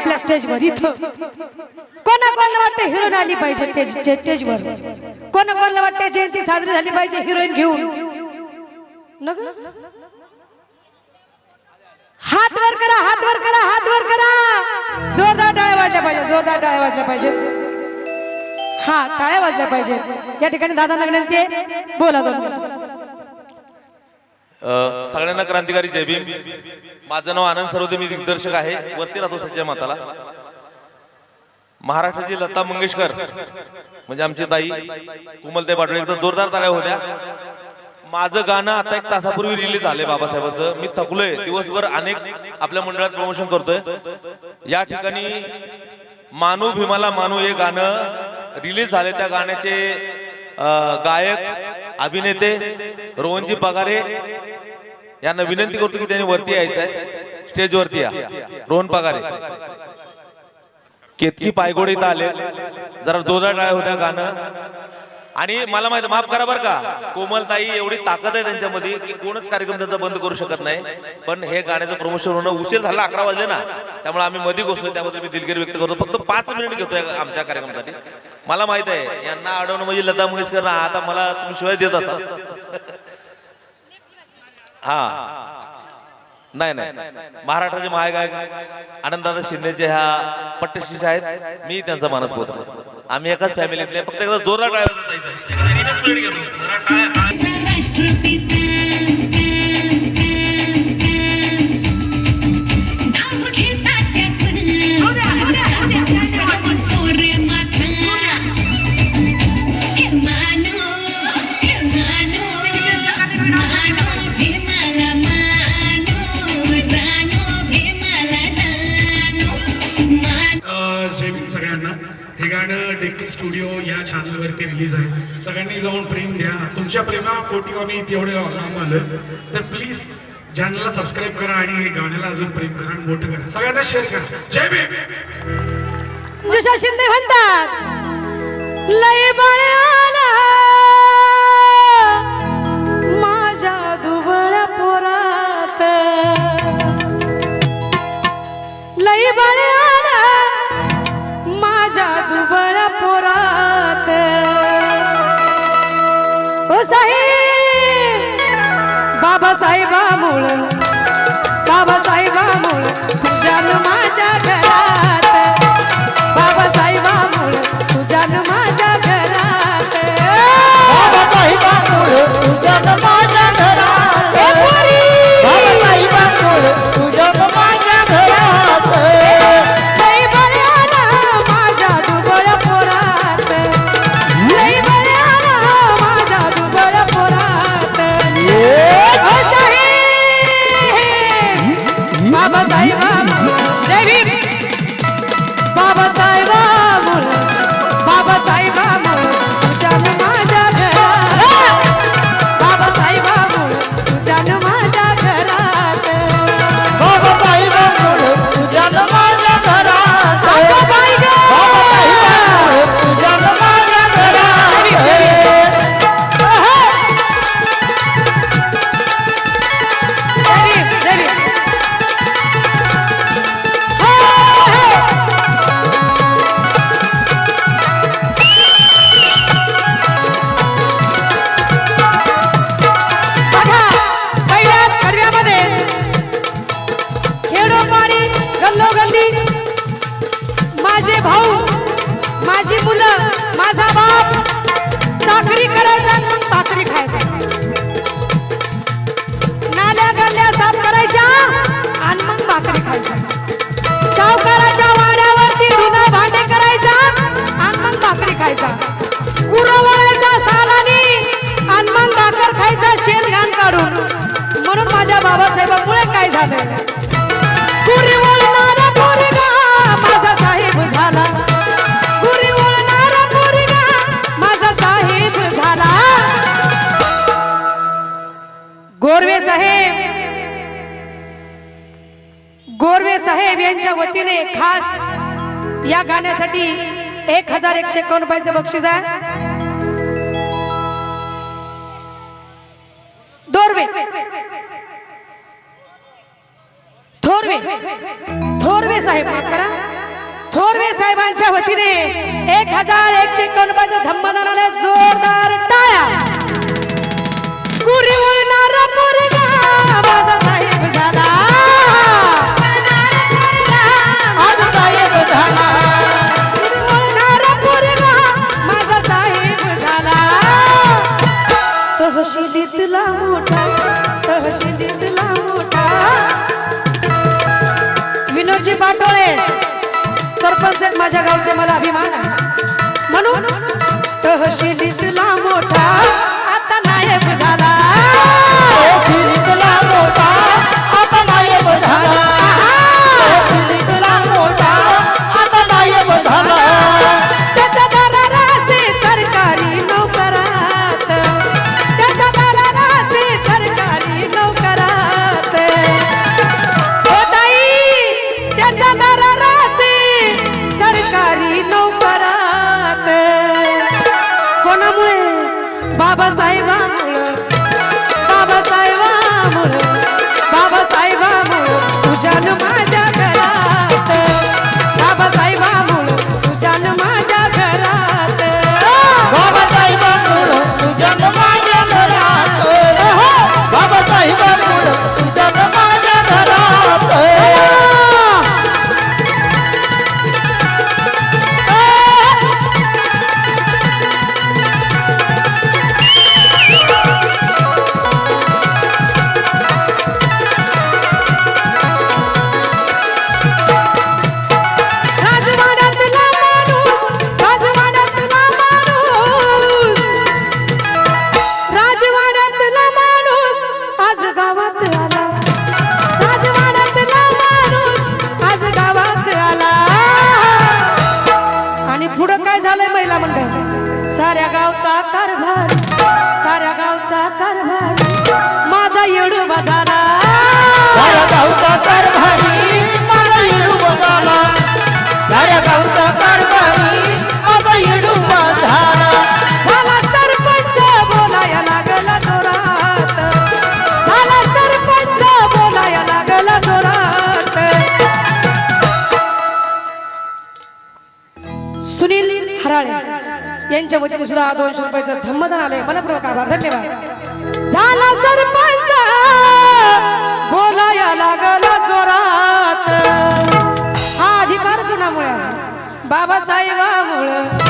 आपल्या स्टेजवर इथं. कोणा कोणाला वाटतं हिरोईन आली पाहिजे स्टेजवर कोणा कोणाला वाटते जयंती साजरी झाली पाहिजे हिरोईन घेऊन? हात वर करा हात वर करा हात वर करा! जोरदार टाळ्या वाजल्या पाहिजे जोरदार टाळ्या वाजल्या पाहिजेत. हा टाळ्या वाजल्या पाहिजेत. या ठिकाणी दादा विनंती आहे बोला दोन सगळ्यांना क्रांतिकारी जय भीम. माझं नाव आनंद सरोदे मी दिग्दर्शक आहे. वरती राहतो सच्च्या माताला. महाराष्ट्राची लता मंगेशकर म्हणजे आमची ताई कुमलताई पाटोळे एकदम जोरदार ताल्या होत्या. माझं गाणं आता एक तासापूर्वी रिलीज झालंय बाबासाहेबांचं. मी थकलोय. दिवसभर अनेक आपल्या मंडळात प्रमोशन करतोय. या ठिकाणी मानू भीमाला मानू हे गाणं रिलीज झाले त्या गाण्याचे गायक अभिनेते रोहनजी पगारे यांना विनंती करतो की त्यांनी वरती यायचं आहे स्टेजवरती या. रोहन पगारे. केतकी पायगोडे इथं आले. जरा जोरदार टाळ्या होत्या गाणं. आणि मला माहीत माफ करा बरं का. कोमलताई एवढी ताकद आहे त्यांच्यामध्ये की कोणच कार्यक्रम त्यांचा बंद करू शकत नाही. पण हे गाण्याचं प्रमोशन होणं उशीर झाला अकरा वाजले ना. त्यामुळे आम्ही मध्ये घोषलो त्याबद्दल मी दिलगिरी व्यक्त करतो. फक्त पाच मिनिट घेतोय आमच्या कार्यक्रमासाठी. मला माहीत आहे यांना अडवणं म्हणजे लता मंगेशकर ना आता मला तुम्ही शिवाय देत असाल. हा. नाही नाही. महाराष्ट्राचे महागायक आनंददादा शिंदेचे ह्या पट्टशिष्य आहेत. मी त्यांचा मानस पोहोचलो आम्ही एकाच फॅमिलीतले फक्त एकदा जोरदार स्टुडिओ या चॅनलवरती रिलीज आहे. सगळ्यांनी जाऊन प्रेम द्या. तुमच्या प्रेमापोटी आम्ही तेवढे लांब आलो. तर प्लीज चॅनलला सबस्क्राईब करा आणि हे गाण्याला अजून प्रेम करा आणि मोठं करा. सगळ्यांना शेअर करा. जय भीम! शिंदे म्हणतात लय बाळ्या बाबासाहेबा मुळ बाबासाहेबा मुळ तुझ्या माझ्या साहेब बाबासाहेबामुळ गोरवे साहेब गोरवे साहेब यांच्या वतीने खास या गाण्यासाठी एक हजार एकशे एकावन्न रुपयाचं बक्षीस आहे. थोरवे साहेब करा. थोरवे साहेबांच्या वतीने एक हजार एकशे एकोणपन्नास धम्मदानाला जोरदार टाळ्या. माझ्या गावचे मला अभिमान म्हणून तहसील मोठा बाबासाहेबामुळं बाबासाहेबामुळं बाबासाहेबामुळं तुझ्या माझ्या महिला मंडळ. साऱ्या गावचा कारभार साऱ्या गावचा कारभार. माझा येडू बाजारा साऱ्या गावचा कारभार. तुमच्या वतीने सुद्धा दोनशे रुपयाचं धम्मदान आलंय. मनपूर्वक आभार धन्यवाद. झाला सरपंच. बोलाया लागला जोरात. हा अधिकार कुणामुळे? बाबासाहेबामुळे.